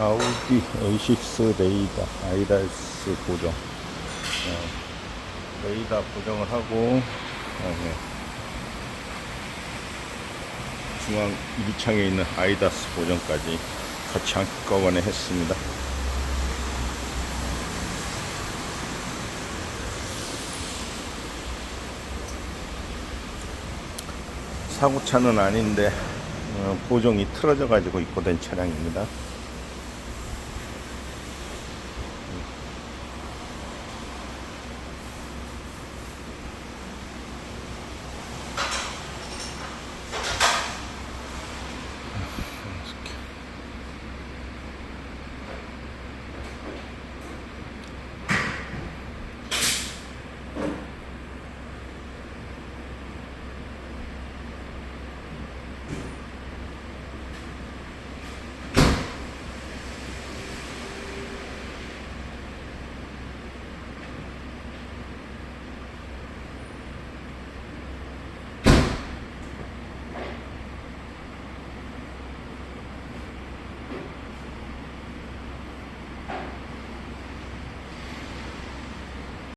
아우디 A6 레이더 아이다스 고정 어, 레이더 고정을 하고 어, 네. 중앙 유리창에 있는 아이다스 고정까지 같이 한꺼번에 했습니다. 사고차는 아닌데 어, 보정이 틀어져 가지고 입고된 차량입니다.